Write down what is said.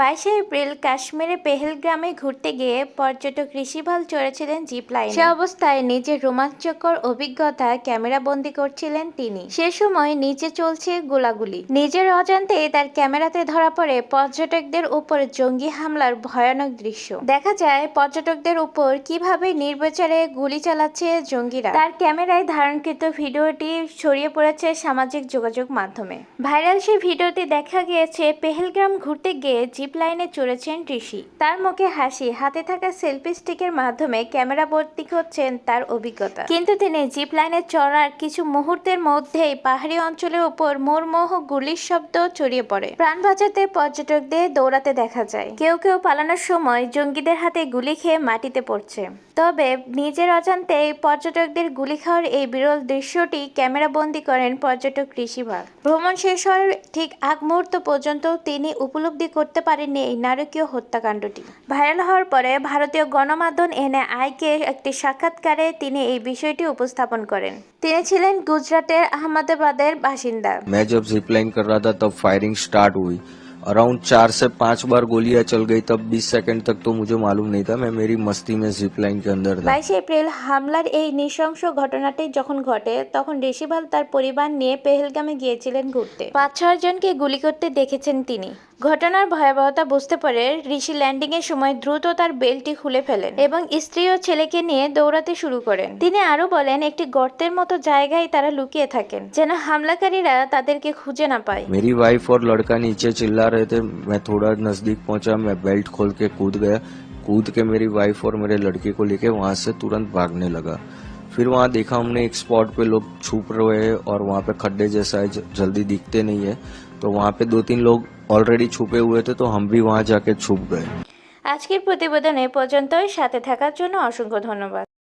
বাইশে এপ্রিল কাশ্মীরে পেহেলগ্রামে ঘুরতে গিয়ে পর্যটক ঋষিভাল চড়েছিলেন জিপ লাইন। সে অবস্থায় নিজের রোমাঞ্চকর অভিজ্ঞতা ক্যামেরা বন্দি করছিলেন তিনি। সে সময় নিচে চলছে গোলাগুলি। নিজের অজান্তে তার ক্যামেরাতে ধরা পড়ে পর্যটকদের উপর জঙ্গি হামলার ভয়ানক দৃশ্য। দেখা যায় পর্যটকদের উপর কীভাবে নির্বিচারে গুলি চালাচ্ছে জঙ্গিরা। তার ক্যামেরায় ধারণকৃত ভিডিওটি ছড়িয়ে পড়েছে সামাজিক যোগাযোগ মাধ্যমে। ভাইরাল সেই ভিডিওতে দেখা গিয়েছে পেহেলগ্রাম ঘুরতে গিয়ে জিপ লাইনে চড়েছেন ঋষি। তার মুখে হাসি, হাতে থাকা সেলফি স্টিকের মাধ্যমে ক্যামেরা ভর্তি করছেন তার অভিজ্ঞতা। কিন্তু তিনি জিপ লাইনে চড়ার কিছু মুহূর্তের মধ্যেই পাহাড়ি অঞ্চলের উপর মুরমোহ গুলির শব্দ ছড়িয়ে পড়ে। প্রাণ বাঁচাতে পর্যটকদের দৌড়াতে দেখা যায়। কেউ কেউ পালানোর সময় জঙ্গিদের হাতে গুলি খেয়ে মাটিতে পড়ছে। তবে নিজের অজান্তে এই পর্যটকদের গুলি খাওয়ার এই বিরল দৃশ্যটি ক্যামেরা বন্দি করেন পর্যটক ঋষিভাগ। ভ্রমণ শেষ হওয়ার ঠিক আগ মুহূর্ত পর্যন্ত তিনি উপলব্ধি করতে পারেনি এই নারকীয় হত্যাকাণ্ডটি। ভাইরাল হওয়ার পরে ভারতীয় গণমাধ্যম এনে আইকে একটি সাক্ষাৎকারে তিনি এই বিষয়টি উপস্থাপন করেন। তিনি ছিলেন গুজরাটের আহমেদাবাদের বাসিন্দা। ম্যাচ অফ জিপলাইন কর রা ফায়ারিং স্টার্ট হুই अराउंड चार से पांच बार गोलियां चल गई तब 20 सेकंड तक तो मुझे मालूम नहीं था मैं मेरी मस्ती में जिप लाइन के अंदर था বাইশে এপ্রিল হামলার এই নৃশংস ঘটনাটি যখন ঘটে তখন ঋষিভাল তার পরিবার নিয়ে পেহেলগামে গিয়েছিলেন ঘুরতে পাঁচ ছয় জনকে গুলি করতে দেখেছেন তিনি ঘটনার ভয়াবহতা বুঝতে পারে ঋষি ল্যান্ডিং এর সময় দ্রুত তার বেল্টটি খুলে ফেলেন এবং স্ত্রী ও ছেলেকে নিয়ে দৌড়াতে শুরু করেন তিনি আরো বলেন একটি গর্তের মতো জায়গায় তারা লুকিয়ে থাকেন যেন হামলাকারীরা তাদেরকে খুঁজে না পায় मेरी वाइफ और लड़का नीचे चिल्ला रहे थे मैं थोड़ा नजदीक पहुंचा मैं बेल्ट खोल के कूद गया कूद के मेरी वाइफ और मेरे लड़के को लेके वहां से तुरंत भागने लगा फिर वहां देखा हमने एक स्पॉट पे लोग छुप रहे हैं और वहां पे खड्डे जैसा है ज- जल्दी दिखते नहीं है तो वहां पे दो तीन लोग ऑलरेडी छुपे हुए थे तो हम भी वहां जाके छुप गए আজকের প্রতিবেদনে পর্যন্তই সাথে থাকার জন্য অসংখ্য ধন্যবাদ